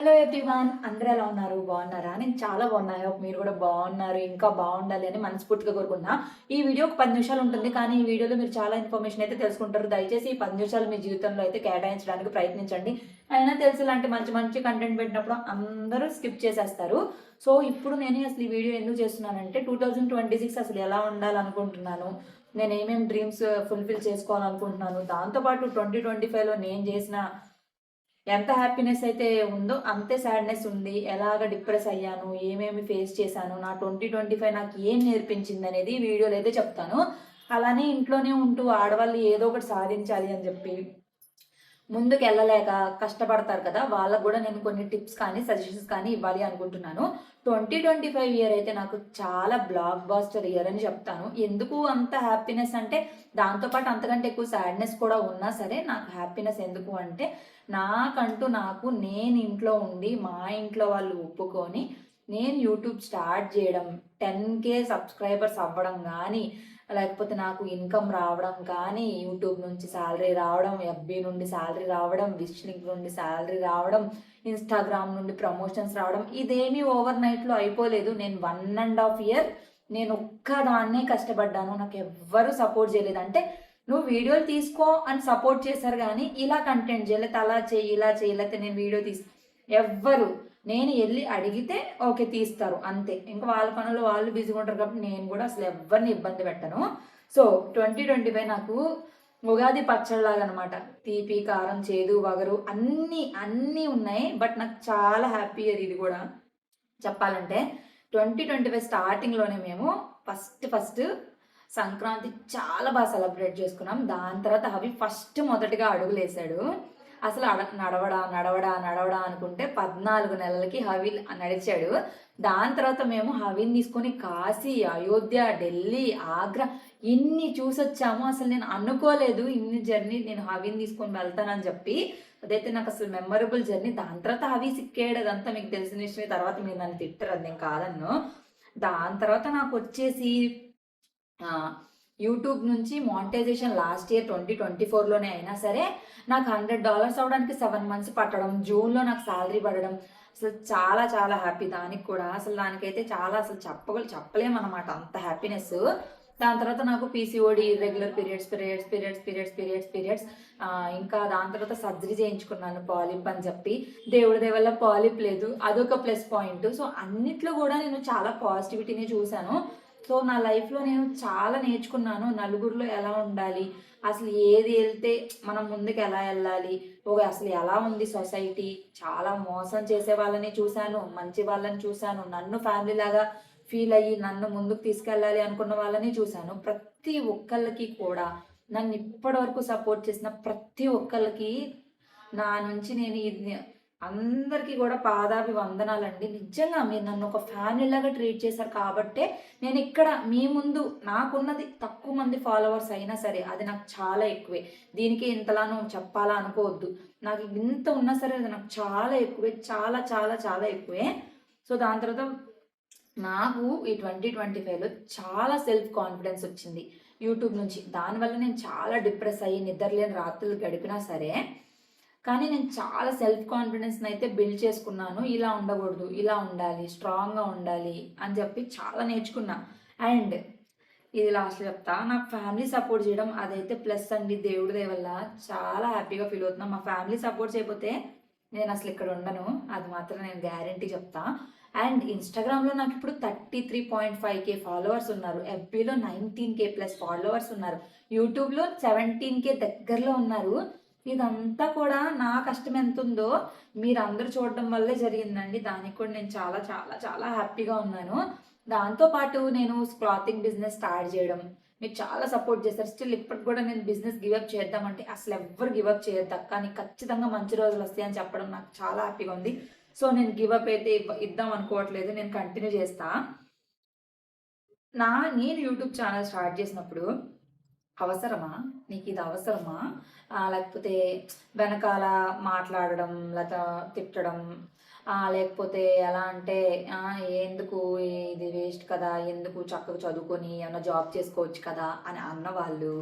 Hello everyone అందరూ ఎలా ఉన్నారు? బాగున్నారా? నేను చాలా బాగున్నాను మీరు కూడా బాగున్నారు ఇంకా బాగుండాలి అని మనస్ఫూర్తిగా కోరుకున్నా ఈ వీడియో ఒక పది నిమిషాలు ఉంటుంది కానీ ఈ వీడియోలో మీరు చాలా ఇన్ఫర్మేషన్ అయితే తెలుసుకుంటారు. దయచేసి ఈ పది నిమిషాలు మీ జీవితంలో అయితే కేటాయించడానికి ప్రయత్నించండి. అయినా తెలుసు ఇలాంటి మంచి మంచి కంటెంట్ పెట్టినప్పుడు అందరూ స్కిప్ చేసేస్తారు. సో ఇప్పుడు నేను అసలు ఈ వీడియో ఎందుకు చేస్తున్నానంటే టూ థౌజండ్ ట్వంటీ సిక్స్ అసలు ఎలా ఉండాలనుకుంటున్నాను? నేను ఏమేమి డ్రీమ్స్ ఫుల్ఫిల్ చేసుకోవాలనుకుంటున్నాను? దాంతోపాటు ట్వంటీ ట్వంటీ ఫైవ్లో నేను చేసిన ఎంత హ్యాపీనెస్ అయితే ఉందో అంతే సాడ్నెస్ ఉంది. ఎలాగ డిప్రెస్ అయ్యాను? ఏమేమి ఫేస్ చేశాను? నా ట్వంటీ ట్వంటీ ఫైవ్ నాకు ఏం నేర్పించింది అనేది వీడియోలో అయితే చెప్తాను. అలానే ఇంట్లోనే ఉంటూ ఆడవాళ్ళు ఏదో ఒకటి సాధించాలి అని చెప్పి ముందుకు వెళ్ళలేక కష్టపడతారు కదా వాళ్ళకు కూడా నేను కొన్ని టిప్స్ కానీ సజెషన్స్ కానీ ఇవ్వాలి అనుకుంటున్నాను. ట్వంటీ ట్వంటీ ఫైవ్ ఇయర్ అయితే నాకు చాలా బ్లాక్ బాస్టర్ ఇయర్ అని చెప్తాను. ఎందుకు అంత హ్యాపీనెస్ అంటే దాంతోపాటు అంతకంటే ఎక్కువ సాడ్నెస్ కూడా ఉన్నా సరే నాకు హ్యాపీనెస్ ఎందుకు అంటే నాకంటూ నాకు నేను ఇంట్లో ఉండి మా ఇంట్లో వాళ్ళు ఒప్పుకొని నేను యూట్యూబ్ స్టార్ట్ చేయడం టెన్ కే సబ్స్క్రైబర్స్ అవ్వడం కానీ లేకపోతే నాకు ఇన్కమ్ రావడం కానీ యూట్యూబ్ నుంచి శాలరీ రావడం ఎఫ్బీ నుండి శాలరీ రావడం విష్ లింక్ నుండి శాలరీ రావడం ఇన్స్టాగ్రామ్ నుండి ప్రమోషన్స్ రావడం ఇదేమీ ఓవర్ నైట్లో అయిపోలేదు. నేను వన్ అండ్ హాఫ్ ఇయర్ నేను ఒక్కదాన్నే కష్టపడ్డాను. నాకు ఎవ్వరూ సపోర్ట్ చేయలేదు. అంటే నువ్వు వీడియోలు తీసుకో అని సపోర్ట్ చేశారు కానీ ఇలా కంటెంట్ చేయలేదు అలా చేయి ఇలా చేయలేకపోతే నేను వీడియో తీసి ఎవ్వరు నేను వెళ్ళి అడిగితే ఓకే తీస్తారు. అంతే. ఇంకా వాళ్ళ పనులు వాళ్ళు బిజీగా ఉంటారు కాబట్టి నేను కూడా అసలు ఎవరిని ఇబ్బంది పెట్టను. సో ట్వంటీ ట్వంటీ ఫైవ్ నాకు ఉగాది పచ్చడిలాగా అనమాట తీపి కారం చేదు వగరు అన్నీ అన్నీ ఉన్నాయి. బట్ నాకు చాలా హ్యాపీ ఇయర్ ఇది కూడా. చెప్పాలంటే ట్వంటీ ట్వంటీ ఫైవ్ స్టార్టింగ్లోనే మేము ఫస్ట్ ఫస్ట్ సంక్రాంతి చాలా బాగా సెలబ్రేట్ చేసుకున్నాం. దాని తర్వాత అవి ఫస్ట్ మొదటిగా అడుగులేశాడు. అసలు అడ నడవడా నడవడా నడవడా అనుకుంటే పద్నాలుగు నెలలకి హవి నడిచాడు. దాని తర్వాత మేము హవిని తీసుకొని కాశీ అయోధ్య ఢిల్లీ ఆగ్రా ఇన్ని చూసొచ్చాము. అసలు నేను అనుకోలేదు ఇన్ని జర్నీ నేను హవిని తీసుకొని వెళ్తానని చెప్పి. అదైతే నాకు అసలు మెమొరబుల్ జర్నీ. దాని తర్వాత హవి సిక్కాడు అదంతా మీకు తెలిసిన విషయం తర్వాత మీరు నన్ను తిట్టరు అది నేను కాదన్ను. దాని తర్వాత నాకు వచ్చేసి యూట్యూబ్ నుంచి monetization last year twenty twenty ఫోర్లోనే అయినా సరే నాకు హండ్రెడ్ డాలర్స్ అవ్వడానికి సెవెన్ మంత్స్ పట్టడం జూన్లో నాకు శాలరీ పడడం అసలు చాలా చాలా హ్యాపీ దానికి కూడా అసలు దానికైతే చాలా అసలు చెప్పగల చెప్పలేమన్నమాట అంత హ్యాపీనెస్ దాని తర్వాత నాకు PCOD regular periods periods periods periods periods periods ఇంకా దాని తర్వాత సర్జరీ చేయించుకున్నాను పాలిప్ అని చెప్పి. దేవుడి దేవల్ల పాలిప్ లేదు. అదొక ప్లస్ పాయింట్ సో అన్నిట్లో కూడా నేను చాలా పాజిటివిటీని చూశాను. సో నా లైఫ్లో నేను చాలా నేర్చుకున్నాను నలుగురిలో ఎలా ఉండాలి అసలు ఏది వెళ్తే మనం ముందుకు ఎలా వెళ్ళాలి ఒక అసలు ఎలా ఉంది సొసైటీ చాలా మోసం చేసే వాళ్ళని చూశాను మంచి వాళ్ళని చూశాను నన్ను ఫ్యామిలీ లాగా ఫీల్ అయ్యి నన్ను ముందుకు తీసుకెళ్ళాలి అనుకున్న వాళ్ళని చూశాను. ప్రతి ఒక్కళ్ళకి కూడా నన్ను ఇప్పటి వరకు సపోర్ట్ చేసిన ప్రతి ఒక్కళ్ళకి నా నుంచి నేను ఇది అందరికీ కూడా పాదాభి వందనాలండి నిజంగా మీరు నన్ను ఒక ఫ్యామిలీ లాగా ట్రీట్ చేశారు కాబట్టే నేను ఇక్కడ మీ ముందు నాకున్నది తక్కువ మంది ఫాలోవర్స్ అయినా సరే అది నాకు చాలా ఎక్కువే. దీనికి ఇంతలాను చెప్పాలా అనుకోవద్దు. నాకు ఇంత ఉన్నా సరే అది నాకు చాలా ఎక్కువే చాలా చాలా చాలా ఎక్కువే. సో దాని తర్వాత నాకు ఈ ట్వంటీ ట్వంటీ ఫైవ్లో చాలా సెల్ఫ్ కాన్ఫిడెన్స్ వచ్చింది. యూట్యూబ్ నుంచి. దానివల్ల నేను చాలా డిప్రెస్ అయ్యి నిద్రలేని రాత్రులు గడిపినా సరే కానీ నేను చాలా సెల్ఫ్ కాన్ఫిడెన్స్ని అయితే బిల్డ్ చేసుకున్నాను. ఇలా ఉండకూడదు ఇలా ఉండాలి స్ట్రాంగ్గా ఉండాలి అని చెప్పి చాలా నేర్చుకున్నా. అండ్ ఇది లాస్ట్ చెప్తా నాకు ఫ్యామిలీ సపోర్ట్ చేయడం అదైతే ప్లస్ అండి. దేవుడి దయ వల్ల చాలా హ్యాపీగా ఫీల్ అవుతున్నా. మా ఫ్యామిలీ సపోర్ట్ చేయకపోతే నేను అసలు ఇక్కడ ఉండను. అది మాత్రం నేను గ్యారంటీ చెప్తా. అండ్ ఇన్స్టాగ్రామ్లో నాకు ఇప్పుడు thirty three point five K followers ఉన్నారు ఎఫ్బీలో నైన్టీన్ కే ప్లస్ ఫాలోవర్స్ ఉన్నారు. యూట్యూబ్లో సెవెంటీన్ కే దగ్గరలో ఉన్నారు. ఇదంతా కూడా నా కష్టం ఎంత ఉందో మీరు అందరూ చూడడం వల్లే జరిగిందండి. దానికి కూడా నేను చాలా చాలా చాలా హ్యాపీగా ఉన్నాను. దాంతోపాటు నేను క్లాతింగ్ బిజినెస్ స్టార్ట్ చేయడం మీరు చాలా సపోర్ట్ చేస్తారు స్టిల్ ఇప్పటికి కూడా నేను బిజినెస్ గివప్ చేద్దామంటే అసలు ఎవ్వరు గివప్ చేయొద్దు కానీ ఖచ్చితంగా మంచి రోజులు వస్తాయని చెప్పడం నాకు చాలా హ్యాపీగా ఉంది. సో నేను గివప్ అయితే ఇద్దాం అనుకోవట్లేదు. నేను కంటిన్యూ చేస్తా. నా నేను యూట్యూబ్ ఛానల్ స్టార్ట్ చేసినప్పుడు అవసరమా? నీకు ఇది అవసరమా? లేకపోతే వెనకాల మాట్లాడడం లేకపోతే తిట్టడం లేకపోతే ఎలా అంటే ఎందుకు ఇది వేస్ట్ కదా? ఎందుకు చక్కగా చదువుకొని ఏమైనా జాబ్ చేసుకోవచ్చు కదా? అని అన్నవాళ్ళు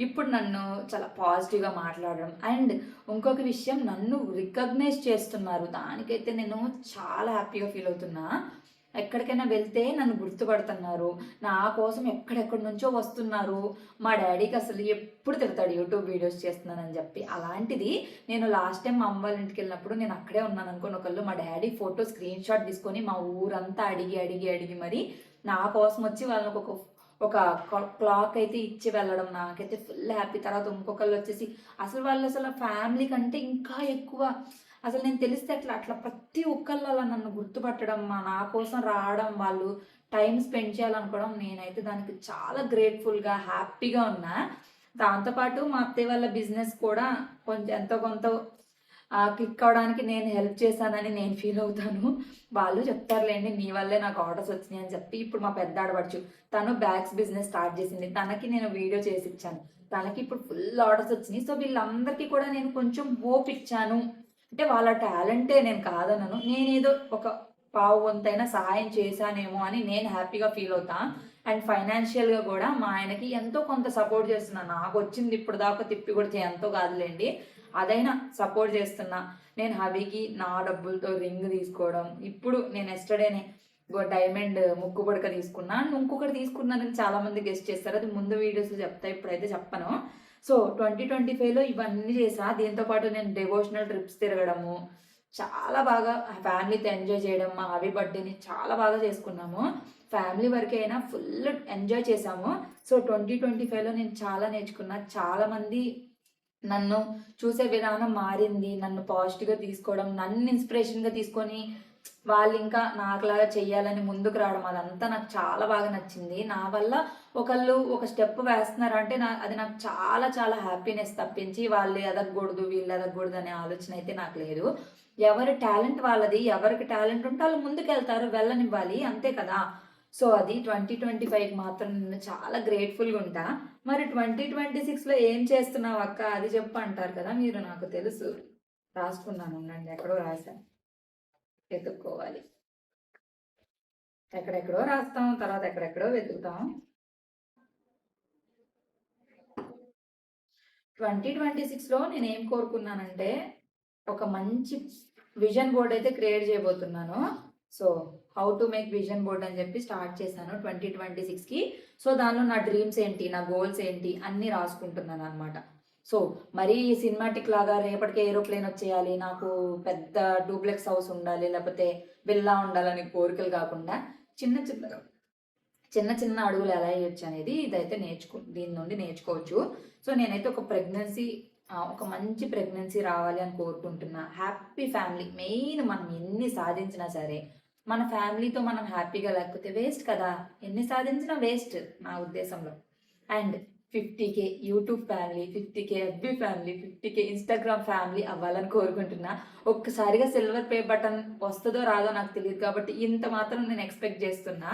ఇప్పుడు నన్ను చాలా పాజిటివ్గా మాట్లాడడం. అండ్ ఇంకొక విషయం నన్ను రికగ్నైజ్ చేస్తున్నారు. దానికైతే నేను చాలా హ్యాపీగా ఫీల్ అవుతున్నా. ఎక్కడికైనా వెళ్తే నన్ను గుర్తుపడుతున్నారు. నా కోసం ఎక్కడెక్కడి నుంచో వస్తున్నారు. మా డాడీకి అసలు ఎప్పుడు తిడతాడు యూట్యూబ్ వీడియోస్ చేస్తున్నానని చెప్పి. అలాంటిది నేను లాస్ట్ టైం మా అమ్మ వాళ్ళ ఇంటికి వెళ్ళినప్పుడు నేను అక్కడే ఉన్నాను అనుకుని ఒకళ్ళు మా డాడీ ఫోటో స్క్రీన్ షాట్ తీసుకొని మా ఊరంతా అడిగి అడిగి అడిగి మరి నా కోసం వచ్చి వాళ్ళకి ఒక ఒక క్లాక్ అయితే ఇచ్చి వెళ్ళడం నాకైతే ఫుల్ హ్యాపీ. తర్వాత ఇంకొకళ్ళు వచ్చేసి అసలు వాళ్ళు అసలు ఫ్యామిలీ కంటే ఇంకా ఎక్కువ అసలు నేను తెలిస్తే అట్లా అట్లా ప్రతి ఒక్కళ్ళు అలా నన్ను గుర్తుపట్టడం మా నా కోసం రావడం వాళ్ళు టైం స్పెండ్ చేయాలనుకోవడం నేనైతే దానికి చాలా గ్రేట్ఫుల్గా హ్యాపీగా ఉన్నా. దాంతోపాటు మా అత్తయ్య వాళ్ళ బిజినెస్ కూడా కొంచెం ఎంతో కొంత క్లిక్ అవడానికి నేను హెల్ప్ చేశానని నేను ఫీల్ అవుతాను. వాళ్ళు చెప్తారులేండి నీ వల్లే నాకు ఆర్డర్స్ వచ్చినాయి అని చెప్పి ఇప్పుడు మా పెద్ద ఆడపడుచు తను బ్యాగ్స్ బిజినెస్ స్టార్ట్ చేసింది. తనకి నేను వీడియో చేసి ఇచ్చాను. తనకి ఇప్పుడు ఫుల్ ఆర్డర్స్ వచ్చినాయి. సో వీళ్ళందరికీ కూడా నేను కొంచెం హోప్ ఇచ్చాను. అంటే వాళ్ళ టాలెంటే నేను కాదనను. నేనేదో ఒక పావు వంతైనా సహాయం చేశానేమో అని నేను హ్యాపీగా ఫీల్ అవుతా. అండ్ ఫైనాన్షియల్గా కూడా మా ఆయనకి ఎంతో కొంత సపోర్ట్ చేస్తున్నా. నాకు వచ్చింది ఇప్పుడు దాకా తిప్పి కొడితే ఎంతో కాదులేండి. అదైనా సపోర్ట్ చేస్తున్నా. నేను హబీకి నా డబ్బులతో రింగ్ తీసుకోవడం. ఇప్పుడు నేను ఎస్టర్డేనే డైమండ్ ముక్కు పుడక తీసుకున్నా. ఇంకొకటి తీసుకున్నానని చాలామంది గెస్ట్ చేస్తారు. అది ముందు వీడియోస్లో చెప్తా. ఇప్పుడైతే చెప్పను. సో ట్వంటీ ట్వంటీ ఫైవ్లో ఇవన్నీ చేసా. దీంతో పాటు నేను డివోషనల్ ట్రిప్స్ తిరగడము చాలా బాగా ఫ్యామిలీతో ఎంజాయ్ చేయడం మా హబీ బర్త్డేని చాలా బాగా చేసుకున్నాము. ఫ్యామిలీ వరకు అయినా ఫుల్ ఎంజాయ్ చేసాము సో ట్వంటీ ట్వంటీ ఫైవ్లో నేను చాలా నేర్చుకున్నా. చాలామంది నన్ను చూసే విధానం మారింది. నన్ను పాజిటివ్గా తీసుకోవడం నన్ను ఇన్స్పిరేషన్గా తీసుకొని వాళ్ళు ఇంకా నాకులాగా చెయ్యాలని ముందుకు రావడం అదంతా నాకు చాలా బాగా నచ్చింది. నా వల్ల ఒకళ్ళు ఒక స్టెప్ వేస్తున్నారు అంటే నా అది నాకు చాలా చాలా హ్యాపీనెస్ తప్పించి వాళ్ళు ఎదగకూడదు వీళ్ళు ఎదగకూడదు అనే ఆలోచన అయితే నాకు లేదు. ఎవరి టాలెంట్ వాళ్ళది ఎవరికి టాలెంట్ ఉంటే వాళ్ళు ముందుకెళ్తారు వెళ్ళనివ్వాలి అంతే కదా. సో అది ట్వంటీ ట్వంటీ ఫైవ్ మాత్రం నేను చాలా గ్రేట్ఫుల్గా ఉంటా. మరి ట్వంటీ ట్వంటీ సిక్స్లో ఏం చేస్తున్నావు అక్క? అది చెప్పు అంటారు కదా మీరు నాకు తెలుసు. రాసుకున్నాను ఉండండి ఎక్కడో రాశాను. వెతుక్కోవాలి ఎక్కడెక్కడో రాస్తాం తర్వాత ఎక్కడెక్కడో వెతుకుతాం. ట్వంటీ ట్వంటీ సిక్స్లో నేను ఏం కోరుకున్నానంటే ఒక మంచి విజన్ బోర్డ్ అయితే క్రియేట్ చేయబోతున్నాను. So how to make vision board అని చెప్పి స్టార్ట్ చేశాను ట్వంటీ ట్వంటీ సిక్స్కి. సో దానిలో నా డ్రీమ్స్ ఏంటి నా గోల్స్ ఏంటి అన్నీ రాసుకుంటున్నాను అనమాట సో మరీ సినిమాటిక్ లాగా రేపటికే ఏరోప్లేన్ వచ్చేయాలి నాకు పెద్ద డూప్లెక్స్ హౌస్ ఉండాలి లేకపోతే బిల్లా ఉండాలని కోరికలు కాకుండా చిన్న చిన్నగా చిన్న చిన్న అడుగులు ఎలా వేయొచ్చు అనేది ఇదైతే నేర్చుకో దీని నుండి నేర్చుకోవచ్చు. సో నేనైతే ఒక ప్రెగ్నెన్సీ ఒక మంచి ప్రెగ్నెన్సీ రావాలి అని కోరుకుంటున్నా. హ్యాపీ ఫ్యామిలీ మెయిన్ మనం ఎన్ని సాధించినా సరే మన ఫ్యామిలీతో మనం హ్యాపీగా లేకపోతే వేస్ట్ కదా. ఎన్ని సాధించినా వేస్ట్ నా ఉద్దేశంలో. And fifty K YouTube family fifty K FB family fifty K Instagram family అవ్వాలని కోరుకుంటున్నా. ఒక్కసారిగా సిల్వర్ పే బటన్ వస్తుందో రాదో నాకు తెలియదు కాబట్టి ఇంత మాత్రం నేను ఎక్స్పెక్ట్ చేస్తున్నా.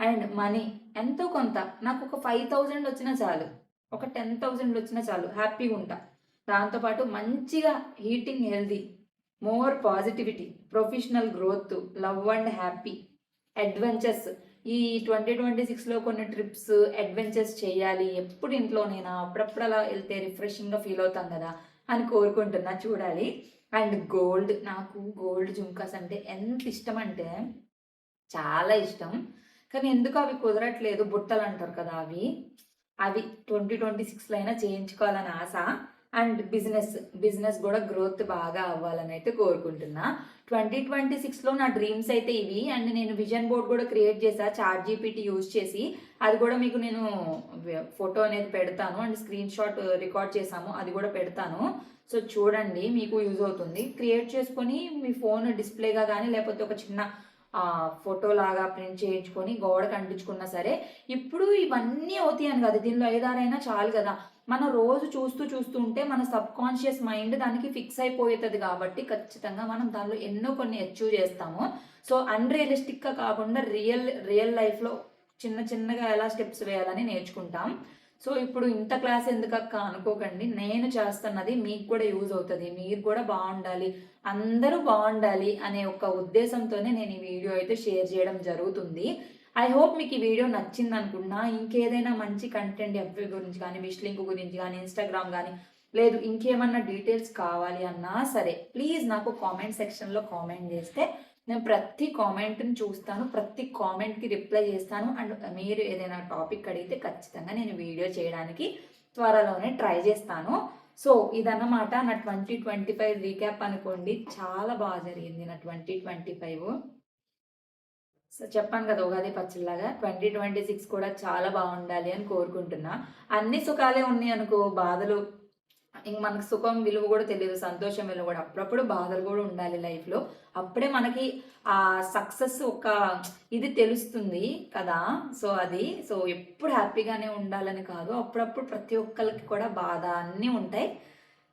అండ్ మనీ ఎంతో కొంత. నాకు ఒక ఫైవ్ థౌజండ్ వచ్చినా చాలు. ఒక టెన్ థౌజండ్ వచ్చినా చాలు. హ్యాపీగా ఉంటా. దాంతోపాటు మంచిగా eating healthy. More positivity. Professional growth. Love and happy. Adventures. ఈ ట్వంటీ ట్వంటీ సిక్స్లో కొన్ని ట్రిప్స్ అడ్వెంచర్స్ చేయాలి. ఎప్పుడు ఇంట్లోనైనా అప్పుడప్పుడు అలా వెళ్తే రిఫ్రెషింగ్గా ఫీల్ అవుతాం కదా అని కోరుకుంటున్నా చూడాలి. And gold. నాకు గోల్డ్ జుంకాస్ అంటే ఎంత ఇష్టం అంటే చాలా ఇష్టం. కానీ ఎందుకు అవి కుదరట్లేదు? బుట్టలు అంటారు కదా అవి. అవి ట్వంటీ ట్వంటీ సిక్స్లో అయినా చేయించుకోవాలని ఆశ. అండ్ బిజినెస్ బిజినెస్ కూడా గ్రోత్ బాగా అవ్వాలని అయితే కోరుకుంటున్నా. ట్వంటీ ట్వంటీ సిక్స్లో నా డ్రీమ్స్ అయితే ఇవి. అండ్ నేను విజన్ బోర్డ్ కూడా క్రియేట్ చేశాను చార్ట్ జీపీటీ యూజ్ చేసి. అది కూడా మీకు నేను ఫోటో అనేది పెడతాను. అండ్ స్క్రీన్ షాట్ రికార్డ్ చేసాము అది కూడా పెడతాను. సో చూడండి మీకు యూజ్ అవుతుంది. క్రియేట్ చేసుకొని మీ ఫోన్ డిస్ప్లేగా కానీ లేకపోతే ఒక చిన్న ఫోటో లాగా ప్రింట్ చేయించుకొని గోడకు అంటించుకున్నా సరే ఇప్పుడు ఇవన్నీ అవుతాయి అని కదా. దీనిలో ఐదారైనా చాలు కదా. మనం రోజు చూస్తూ చూస్తూ ఉంటే మన సబ్ కాన్షియస్ మైండ్ దానికి ఫిక్స్ అయిపోతుంది కాబట్టి ఖచ్చితంగా మనం దానిలో ఎన్నో కొన్ని అచీవ్ చేస్తాము. సో అన్రియలిస్టిక్గా కాకుండా రియల్ రియల్ లైఫ్లో చిన్న చిన్నగా ఎలా స్టెప్స్ వేయాలని నేర్చుకుంటాం. సో ఇప్పుడు ఇంత క్లాస్ ఎందుకక్క అనుకోకండి. నేను చేస్తున్నది మీకు కూడా యూజ్ అవుతుంది. మీరు కూడా బాగుండాలి. అందరూ బాగుండాలి అనే ఒక ఉద్దేశంతోనే నేను ఈ వీడియో అయితే షేర్ చేయడం జరుగుతుంది. ఐ హోప్ మీకు ఈ వీడియో నచ్చింది అనుకున్నా ఇంకేదైనా మంచి కంటెంట్ ఎఫ్బి గురించి కానీ విష్ లింక్ గురించి కానీ ఇన్స్టాగ్రామ్ కానీ లేదు ఇంకేమన్నా డీటెయిల్స్ కావాలి అన్నా సరే ప్లీజ్ నాకు కామెంట్ సెక్షన్లో కామెంట్ చేస్తే నేను ప్రతి కామెంట్ని చూస్తాను ప్రతి కామెంట్కి రిప్లై చేస్తాను. అండ్ మీరు ఏదైనా టాపిక్ అడిగితే ఖచ్చితంగా నేను వీడియో చేయడానికి త్వరలోనే ట్రై చేస్తాను. సో ఇదన్నమాట నా ట్వంటీ ట్వంటీ ఫైవ్ రీక్యాప్ అనుకోండి. చాలా బాగా జరిగింది నా ట్వంటీ ట్వంటీ ఫైవ్. సో చెప్పాను కదా ఉగాది పచ్చడిలాగా ట్వంటీ ట్వంటీ సిక్స్ కూడా చాలా బాగుండాలి అని కోరుకుంటున్నా. అన్ని సుఖాలే ఉన్నాయి అనుకో బాధలు ఇంక మనకు సుఖం విలువ కూడా తెలియదు సంతోషం విలువ కూడా. అప్పుడప్పుడు బాధలు కూడా ఉండాలి లైఫ్లో అప్పుడే మనకి ఆ సక్సెస్ ఒక ఇది తెలుస్తుంది కదా. సో అది. సో ఎప్పుడు హ్యాపీగానే ఉండాలని కాదు. అప్పుడప్పుడు ప్రతి ఒక్కరికి కూడా బాధ అన్నీ ఉంటాయి.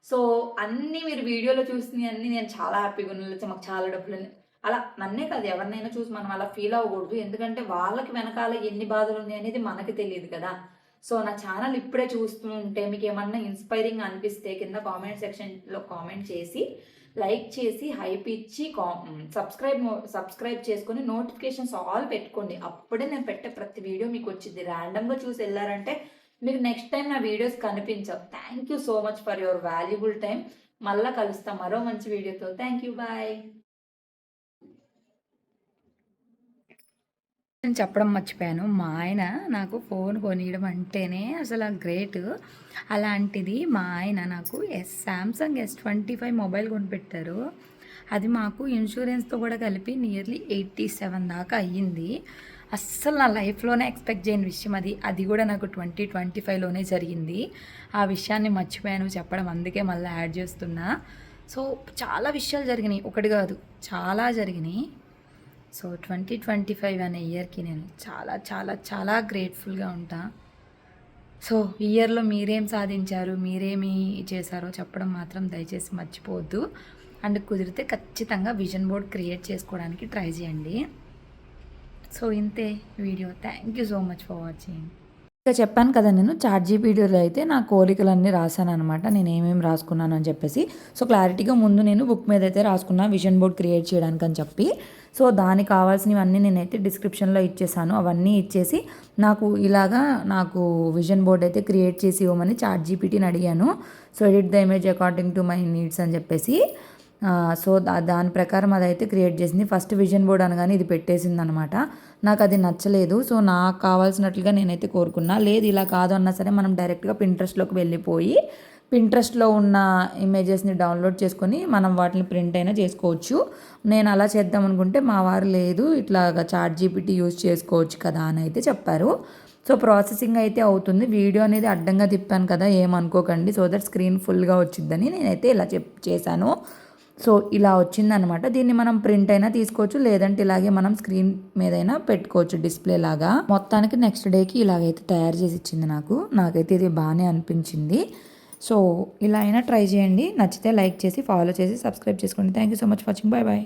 సో అన్నీ మీరు వీడియోలో చూసినవి అన్నీ నేను చాలా హ్యాపీగా ఉన్నాను. మాకు చాలా డబ్బులు అలా నన్నే కాదు ఎవరినైనా చూసి మనం అలా ఫీల్ అవ్వకూడదు. ఎందుకంటే వాళ్ళకి వెనకాల ఎన్ని బాధలు ఉన్నాయి అనేది మనకి తెలియదు కదా. సో నా ఛానల్ ఇప్పుడే చూస్తూ ఉంటే మీకు ఏమన్నా ఇన్స్పైరింగ్ అనిపిస్తే కింద కామెంట్ సెక్షన్లో కామెంట్ చేసి లైక్ చేసి హైప్ ఇచ్చి కా సబ్స్క్రైబ్ సబ్స్క్రైబ్ చేసుకొని నోటిఫికేషన్స్ ఆల్ పెట్టుకోండి. అప్పుడే నేను పెట్టే ప్రతి వీడియో మీకు వచ్చింది ర్యాండమ్గా చూసి వెళ్ళారంటే మీకు నెక్స్ట్ టైం నా వీడియోస్ కనిపించవు. Thank you so much for your valuable time. మళ్ళీ కలుస్తాం మరో మంచి వీడియోతో. Thank you. బాయ్. నేను చెప్పడం మర్చిపోయాను. మా ఆయన నాకు ఫోన్ కొనియడం అంటేనే అసలు గ్రేట్. అలాంటిది మా ఆయన నాకు S Samsung S twenty five mobile కొనిపెట్టారు. అది మాకు ఇన్సూరెన్స్తో కూడా కలిపి నియర్లీ ఎయిటీ సెవెన్ దాకా అయ్యింది. అస్సలు నా లైఫ్లోనే ఎక్స్పెక్ట్ చేయని విషయం అది. అది కూడా నాకు ట్వంటీ ట్వంటీ ఫైవ్లోనే జరిగింది. ఆ విషయాన్ని మర్చిపోయాను చెప్పడం అందుకే మళ్ళీ యాడ్ చేస్తున్నా. సో చాలా విషయాలు జరిగినాయి. ఒకటి కాదు చాలా జరిగినాయి. సో ట్వంటీ ట్వంటీ ఫైవ్ అనే ఇయర్కి నేను చాలా చాలా చాలా గ్రేట్ఫుల్గా ఉంటా. సో ఈ ఇయర్లో మీరేం సాధించారు మీరేమి చేశారో చెప్పడం మాత్రం దయచేసి మర్చిపోవద్దు. అండ్ కుదిరితే ఖచ్చితంగా విజన్ బోర్డ్ క్రియేట్ చేసుకోవడానికి ట్రై చేయండి. సో ఇంతే video. Thank you so much for watching. ఇంకా చెప్పాను కదా నేను చాట్ జీపీటీలో అయితే నా కోరికలన్నీ రాశాను అనమాట నేను ఏమేమి రాసుకున్నాను అని చెప్పేసి. సో క్లారిటీగా ముందు నేను బుక్ మీద అయితే రాసుకున్నా విజన్ బోర్డ్ క్రియేట్ చేయడానికి అని చెప్పి. సో దానికి కావాల్సినవన్నీ నేనైతే డిస్క్రిప్షన్లో ఇచ్చేసాను. అవన్నీ ఇచ్చేసి నాకు ఇలాగా నాకు విజన్ బోర్డ్ అయితే క్రియేట్ చేసి ఇవ్వమని చాట్ జీపీటీని అడిగాను. So edit the image according to my needs అని చెప్పేసి సో దాని ప్రకారం అదైతే క్రియేట్ చేసింది. ఫస్ట్ విజన్ బోర్డ్ అనగానే ఇది పెట్టేసింది అనమాట నాకు అది నచ్చలేదు. సో నాకు కావాల్సినట్లుగా నేనైతే కోరుకున్నా. లేదు ఇలా కాదు అన్నా సరే మనం డైరెక్ట్గా పింట్రెస్ట్లోకి వెళ్ళిపోయి పింట్రెస్ట్లో ఉన్న ఇమేజెస్ని డౌన్లోడ్ చేసుకొని మనం వాటిని ప్రింట్ అయినా చేసుకోవచ్చు. నేను అలా చేద్దాం అనుకుంటే మా వారు లేదు ఇట్లాగా చార్ట్ జీపీటీ యూజ్ చేసుకోవచ్చు కదా అని అయితే చెప్పారు. సో ప్రాసెసింగ్ అయితే అవుతుంది. వీడియో అనేది అడ్డంగా తిప్పాను కదా ఏమనుకోకండి సో దట్ స్క్రీన్ ఫుల్గా వచ్చిందని నేనైతే ఇలా చెప్ చేశాను. సో ఇలా వచ్చిందనమాట దీన్ని మనం ప్రింట్ అయినా తీసుకోవచ్చు లేదంటే ఇలాగే మనం స్క్రీన్ మీదైనా పెట్టుకోవచ్చు డిస్ప్లే లాగా. మొత్తానికి నెక్స్ట్ డేకి ఇలాగైతే తయారు చేసి ఇచ్చింది నాకు. నాకైతే ఇది బాగానే అనిపించింది. సో ఇలా అయినా ట్రై చేయండి. నచ్చితే లైక్ చేసి ఫాలో చేసి సబ్స్క్రైబ్ చేసుకోండి. Thank you so much watching. Bye bye